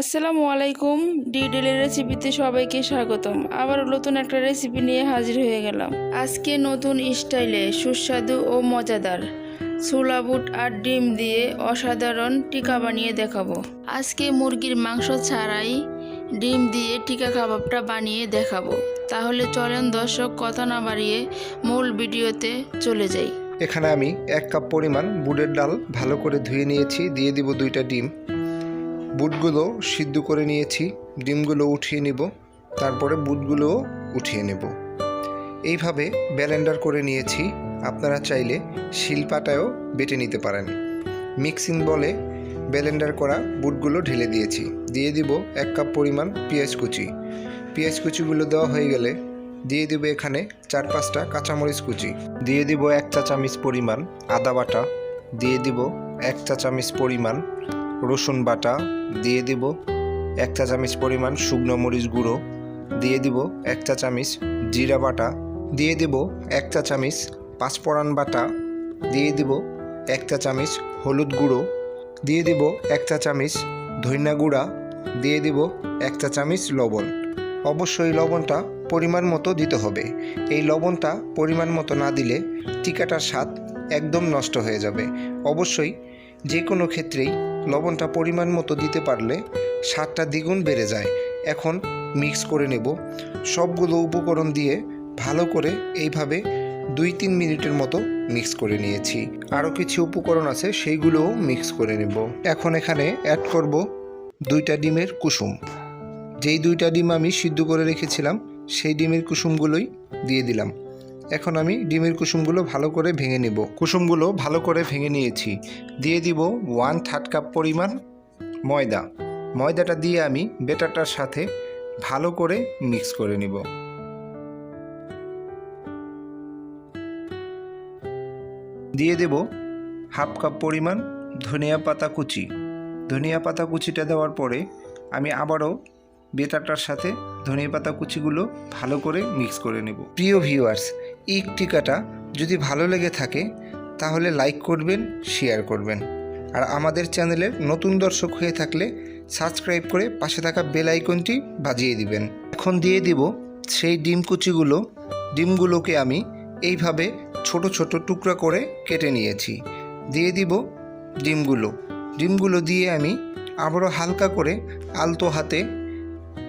আসসালামু আলাইকুম ডিডেলের রেসিপিতে সবাইকে স্বাগতম। আবার নতুন একটা রেসিপি নিয়ে হাজির হয়ে গেলাম। আজকে নতুন স্টাইলে সুস্বাদু ও মজাদার ছোলা বুট আর ডিম দিয়ে অসাধারণ টিকা বানিয়ে দেখাবো। আজকে মুরগির মাংস ছাড়াই ডিম দিয়ে টিকা কাবাবটা বানিয়ে দেখাবো। তাহলে চলেন দর্শক, কথা না বাড়িয়ে মূল ভিডিওতে চলে যাই। এখানে আমি এক কাপ পরিমাণ বুটের ডাল ভালো করে ধুয়ে নিয়েছি, দিয়ে দিব দুইটা ডিম। বুটগুলো সিদ্ধ করে নিয়েছি, ডিমগুলো উঠিয়ে নিব, তারপরে বুটগুলোও উঠিয়ে নেব। এইভাবে ব্যালেন্ডার করে নিয়েছি, আপনারা চাইলে শিলপাটায়ও বেটে নিতে পারেন। মিক্সিং বলে ব্যালেন্ডার করা বুটগুলো ঢেলে দিয়েছি। দিয়ে দিব এক কাপ পরিমাণ পেঁয়াজ কুচি। পেঁয়াজ কুচিগুলো দেওয়া হয়ে গেলে দিয়ে দিব এখানে চার পাঁচটা কাঁচামরিচ কুচি। দিয়ে দিব এক চা চামচ পরিমাণ আদা বাটা। দিয়ে দিব এক চা চামচ পরিমাণ রসুন বাটা দিয়ে দিব এক চা চামচ পরিমাণ শুকনো মরিচ গুঁড়ো দিয়ে দিব এক চা চামচ জিরা বাটা দিয়ে দিব এক চা চামচ পাঁচফোড়ন বাটা দিয়ে দিব এক চা চামচ হলুদ গুঁড়ো দিয়ে দিব এক চা চামচ ধইনা গুঁড়া দিয়ে দিব এক চা চামচ লবণ। অবশ্যই লবণটা পরিমাণ মতো দিতে হবে। এই লবণটা পরিমাণ মতো না দিলে টিকাটার স্বাদ একদম নষ্ট হয়ে যাবে। অবশ্যই যে কোনো ক্ষেত্রেই লবণটা পরিমাণ মতো দিতে পারলে স্বাদটা দ্বিগুণ বেড়ে যায়। এখন মিক্স করে নেব। সবগুলো উপকরণ দিয়ে ভালো করে এইভাবে দুই তিন মিনিটের মতো মিক্স করে নিয়েছি। আরও কিছু উপকরণ আছে, সেইগুলোও মিক্স করে নেব। এখন এখানে অ্যাড করব দুইটা ডিমের কুসুম। যেই দুইটা ডিম আমি সিদ্ধ করে রেখেছিলাম, সেই ডিমের কুসুমগুলোই দিয়ে দিলাম। এখন আমি ডিমের কুসুমগুলো ভালো করে ভেঙে নেব। কুসুমগুলো ভালো করে ভেঙে নিয়েছি। দিয়ে দিব ওয়ান থার্ড কাপ পরিমাণ ময়দা। ময়দাটা দিয়ে আমি বেটারটার সাথে ভালো করে মিক্স করে নিব। দিয়ে দেব হাফ কাপ পরিমাণ ধনিয়া পাতা কুচি। ধনিয়া পাতা কুচিটা দেওয়ার পরে আমি আবারও বেটারটার সাথে ধনিয়া পাতা কুচিগুলো ভালো করে মিক্স করে নেব। প্রিয় ভিউয়ার্স এই টিকাটা যদি ভালো লেগে থাকে, তাহলে লাইক করবেন, শেয়ার করবেন। আর আমাদের চ্যানেলের নতুন দর্শক হয়ে থাকলে সাবস্ক্রাইব করে পাশে থাকা বেল আইকনটি বাজিয়ে দিবেন। এখন দিয়ে দিব সেই ডিম কুচিগুলো। ডিমগুলোকে আমি এইভাবে ছোট ছোট টুকরা করে কেটে নিয়েছি। দিয়ে দিব ডিমগুলো। ডিমগুলো দিয়ে আমি আবারও হালকা করে আলতো হাতে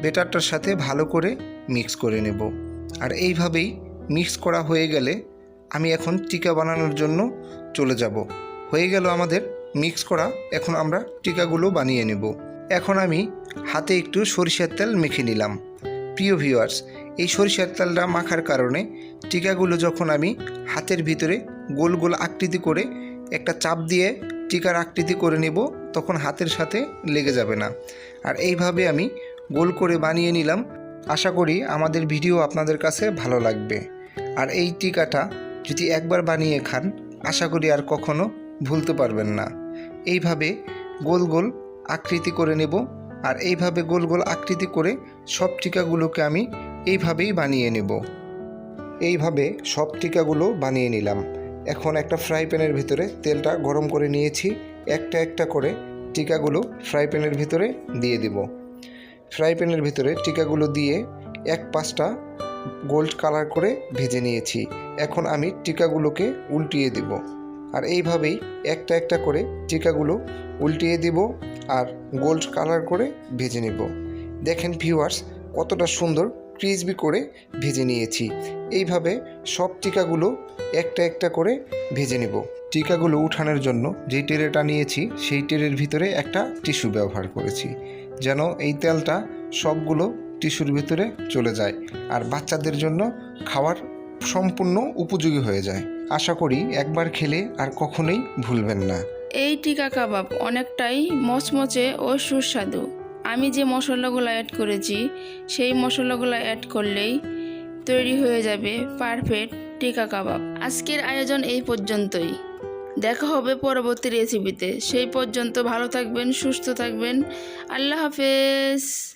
বেটারটার সাথে ভালো করে মিক্স করে নেব। আর এইভাবেই মিক্স করা হয়ে গেলে আমি এখন টিকা বানানোর জন্য চলে যাব। হয়ে গেল আমাদের মিক্স করা, এখন আমরা টিকাগুলো বানিয়ে নেব। এখন আমি হাতে একটু সরিষার তেল মেখে নিলাম। প্রিয় ভিউয়ার্স এই সরিষার তেলটা মাখার কারণে টিকাগুলো যখন আমি হাতের ভিতরে গোল গোল আকৃতি করে একটা চাপ দিয়ে টিকার আকৃতি করে নেব, তখন হাতের সাথে লেগে যাবে না। আর এইভাবে আমি গোল করে বানিয়ে নিলাম। আশা করি আমাদের ভিডিও আপনাদের কাছে ভালো লাগবে। আর এই টিকাটা যদি একবার বানিয়ে খান, আশা করি আর কখনো ভুলতে পারবেন না। এইভাবে গোল গোল আকৃতি করে নেব আর এইভাবে গোল গোল আকৃতি করে সব টিকাগুলোকে আমি এইভাবেই বানিয়ে নেব। এইভাবে সব টিকাগুলো বানিয়ে নিলাম। এখন একটা ফ্রাই প্যানের ভিতরে তেলটা গরম করে নিয়েছি। একটা একটা করে টিকাগুলো ফ্রাই প্যানের ভিতরে দিয়ে দিব। ফ্রাই প্যানের ভিতরে টিকাগুলো দিয়ে এক পাঁচটা গোল্ড কালার করে ভেজে নিয়েছি। এখন আমি টিকাগুলোকে উল্টিয়ে দিব। আর এইভাবেই একটা একটা করে টিকাগুলো উল্টিয়ে দিব আর গোল্ড কালার করে ভেজে নেব। দেখেন ভিউয়ার্স, কতটা সুন্দর ক্রিসবি করে ভেজে নিয়েছি। এইভাবে সব টিকাগুলো একটা একটা করে ভেজে নেব। টিকাগুলো উঠানোর জন্য যেই টেরেটা নিয়েছি, সেই টেরের ভিতরে একটা টিস্যু ব্যবহার করেছি। যেন এই তেলটা সবগুলো টিস্যুর ভিতরে চলে যায় আর বাচ্চাদের জন্য খাওয়ার সম্পূর্ণ উপযোগী হয়ে যায়। আশা করি একবার খেলে আর কখনোই ভুলবেন না। এই টিকা কাবাব অনেকটাই মচমচে ও সুস্বাদু। আমি যে মশলাগুলো অ্যাড করেছি, সেই মশলাগুলো অ্যাড করলেই তৈরি হয়ে যাবে পারফেক্ট টিকা কাবাব। আজকের আয়োজন এই পর্যন্তই। দেখা হবে পরবর্তী রেসিপিতে সেই পর্যন্ত ভালো থাকবেন, সুস্থ থাকবেন। আল্লাহ হাফেজ।